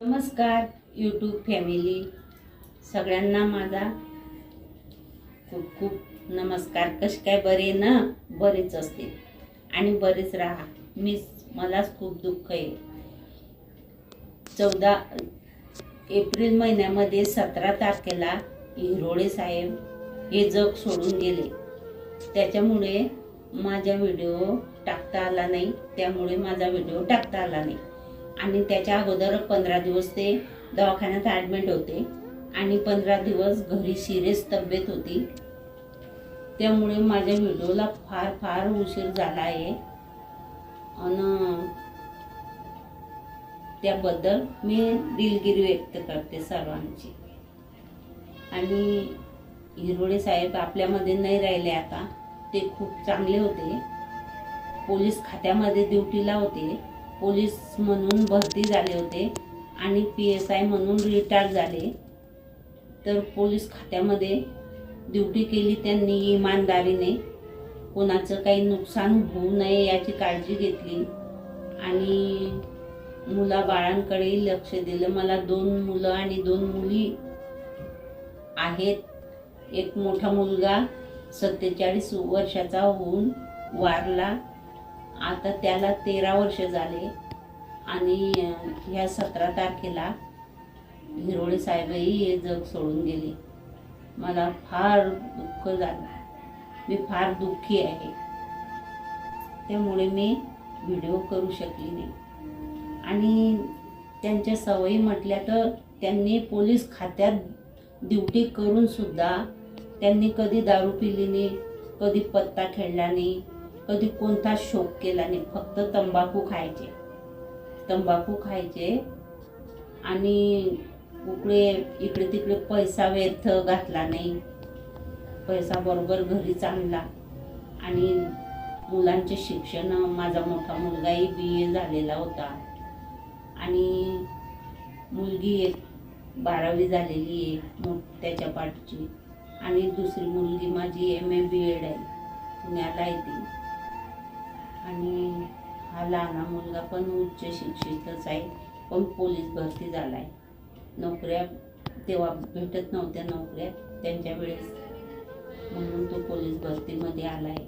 नमस्कार YouTube family सगळ्यांना माझा खूप खूप नमस्कार. कसे काय बरे ना? बरेच असते. आणि बरेच राहा. मी मलाच खूप दुःख आहे. चौदा एप्रिल महिन्यामध्ये सतरा तारखेला हिरोळे साहेब हे जग सोडून गेले. त्याच्यामुळे माझा व्हिडिओ टाकता आला नाही. त्यामुळे माझा व्हिडिओ टाकता आला नाही. आणि त्याच्या अगोदर पंधरा दिवस ते दवाखान्यात ॲडमिट होते. आणि पंधरा दिवस घरी सिरियस तब्येत होती. त्यामुळे माझ्या व्हिडिओला फार फार उशीर झाला आहे. आणि त्याबद्दल मी दिलगिरी व्यक्त करते सर्वांची. आणि हिरोळे साहेब आपल्यामध्ये नाही राहिले आता. ते खूप चांगले होते. पोलीस खात्यामध्ये ड्युटीला होते. पोलीस म्हणून भरती झाले होते आणि पी एस आय म्हणून रिटायर झाले. तर पोलीस खात्यामध्ये ड्युटी केली त्यांनी इमानदारीने. कोणाचं काही नुकसान होऊ नये याची काळजी घेतली. आणि मुलाबाळांकडे लक्ष दिलं. मला दोन मुलं आणि दोन मुली आहेत. एक मोठा मुलगा सत्तेचाळीस वर्षाचा होऊन वारला. आता त्याला तेरा वर्ष झाले आणि ह्या सतरा तारखेला हिरोळे साहेबही हे जग सोडून गेले. मला फार दुःख झालं. मी फार दुःखी आहे. त्यामुळे मी व्हिडिओ करू शकली नाही. आणि त्यांच्या सवयी म्हटल्या तर त्यांनी पोलीस खात्यात ड्युटी करूनसुद्धा त्यांनी कधी दारू पिली नाही कधी पत्ता खेळला नाही कधी कोणता शोक केला नाही फक्त तंबाखू खायचे. तंबाखू खायचे आणि कुकडे इकडे तिकडे पैसा व्यर्थ घातला नाही. पैसा बरोबर घरीच आणला. आणि मुलांचे शिक्षण माझा मोठा मुलगाही बी ए झालेला होता. आणि मुलगी एक बारावी झालेली आहे मोठ त्याच्या पाठची. आणि दुसरी मुलगी माझी एम ए बी एड आहे पुण्याला आहे ती. आणि हा लहान मुलगा पण उच्च शिक्षितच आहे पण पोलीस भरती झाला आहे नोकऱ्या तेव्हा भेटत नव्हत्या नोकऱ्या त्यांच्या वेळेस. म्हणून तो पोलीस भरतीमध्ये आला आहे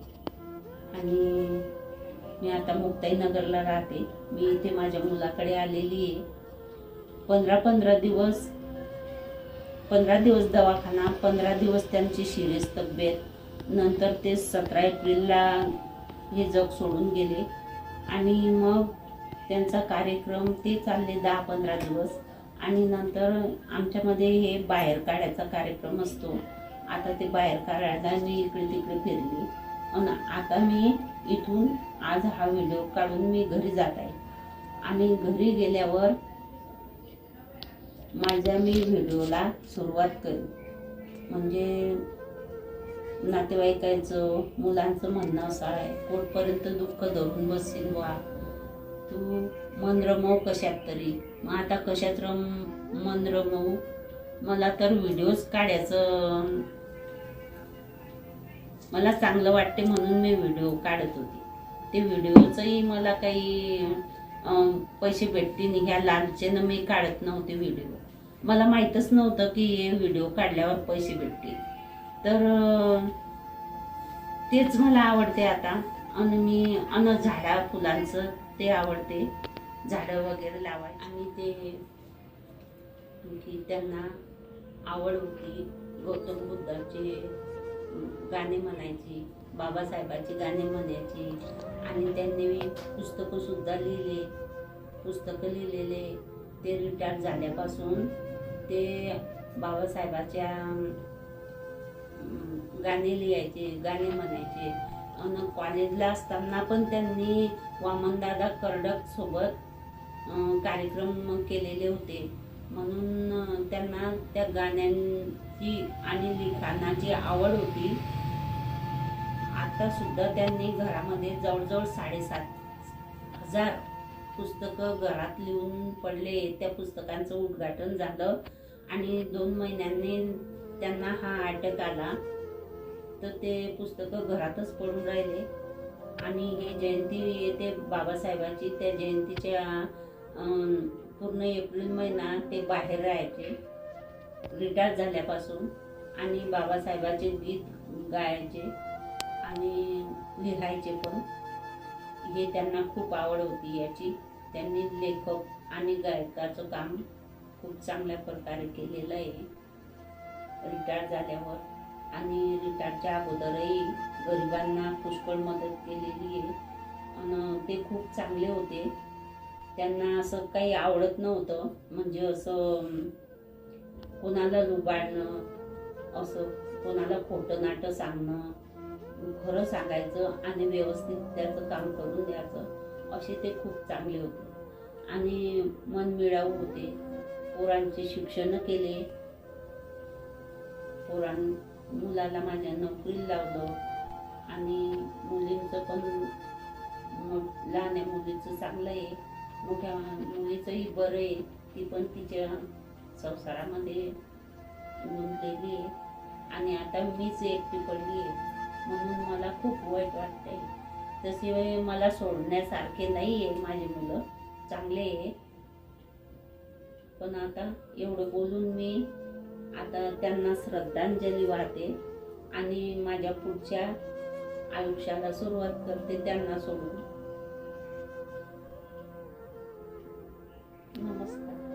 आणि मी आता मुक्ताईनगरला राहते. मी इथे माझ्या मुलाकडे आलेली आहे. पंधरा पंधरा दिवस पंधरा दिवस दवाखाना पंधरा दिवस त्यांची शिरेस तब्येत नंतर ते सतरा एप्रिलला हे जग सोडून गेले. आणि मग त्यांचा कार्यक्रम ते चालले दहा पंधरा दिवस. आणि नंतर आमच्यामध्ये हे बाहेर काढायचा कार्यक्रम असतो. आता ते बाहेर काढायला मी इकडे तिकडे फिरली. आणि आता मी इथून आज हा व्हिडिओ काढून मी घरी जात आहे. आणि घरी गेल्यावर माझ्या मी व्हिडिओला सुरुवात करेन म्हणजे नातेवाईकांचं मुलांचं म्हणणं असं आहे. कोर्टपर्यंत दुःख धरून बसशील वा तू मन रमव कशात तरी. मग आता कशात रम मन रमवू? मला तर व्हिडिओज काढायचं मला चांगलं वाटते म्हणून मी व्हिडिओ काढत होती. ते व्हिडिओचंही मला काही पैसे भेटतील ह्या लालचेनं मी काढत नव्हते व्हिडिओ. मला माहीतच नव्हतं की हे व्हिडिओ काढल्यावर पैसे भेटतील. तर तेच मला आवडते आता. आणि मी अन झाडा फुलांचं ते आवडते. झाडं वगैरे लावाय. आणि ते आणखी त्यांना आवड होती. गौतम बुद्धाचे गाणे म्हणायची बाबासाहेबाची गाणे म्हणायची. आणि त्यांनी पुस्तकंसुद्धा लिहिले. पुस्तकं लिहिलेले. ते रिटायर झाल्यापासून ते बाबासाहेबाच्या गाणे लिहायचे गाणे म्हणायचे. आणि कॉलेजला असताना पण त्यांनी वामनदादा कर्डक सोबत कार्यक्रम केलेले होते. म्हणून त्यांना त्या गाण्यांची आणि लिखाणाची आवड होती. आता सुद्धा त्यांनी घरामध्ये जवळजवळ साडेसात हजार पुस्तकं घरात लिहून पडले. त्या पुस्तकांचं उद्घाटन झालं आणि दोन महिन्यांनी त्यांना हा अटॅक आला तर ते पुस्तकं घरातच पडून राहिले. आणि हे जयंती येते बाबासाहेबाची त्या जयंतीच्या पूर्ण एप्रिल महिना ते बाहेर राहायचे. रिटायर झाल्यापासून. आणि बाबासाहेबाचे गीत गायचे आणि लिहायचे पण. हे त्यांना खूप आवड होती याची. त्यांनी लेखक आणि गायकाचं काम खूप चांगल्या प्रकारे केलेलं आहे. रिटायर झाल्यावर आणि रिटायरच्या अगोदरही गरिबांना पुष्कळ मदत केलेली आहे. आणि ते खूप चांगले होते. त्यांना असं काही आवडत नव्हतं. म्हणजे असं कोणाला लुबाडणं असं कोणाला खोटं नाटं सांगणं खरं सांगायचं आणि व्यवस्थित त्याचं काम करून द्यायचं असे ते खूप चांगले होते. आणि मनमिळावू होते. पोरांचे शिक्षण केले. पोरां मुलाला माझ्या नोकरीला लावलं. आणि मुलींचं पण लहान आहे मुलीचं चांगलं आहे. मोठ्या मुलीचंही बरं आहे. ती पण तिच्या संसारामध्ये गुंतलेली आहे. आणि आता मीच एकटी पडली आहे. म्हणून मला खूप वाईट वाटतंय. तसे मला सोडण्यासारखे नाही आहे माझे मुलं. चांगले आहे. पण आता एवढं बोलून मी आता त्यांना श्रद्धांजली वाहते आणि माझ्या पुढच्या आयुष्याला सुरुवात करते त्यांना सोडून. नमस्कार.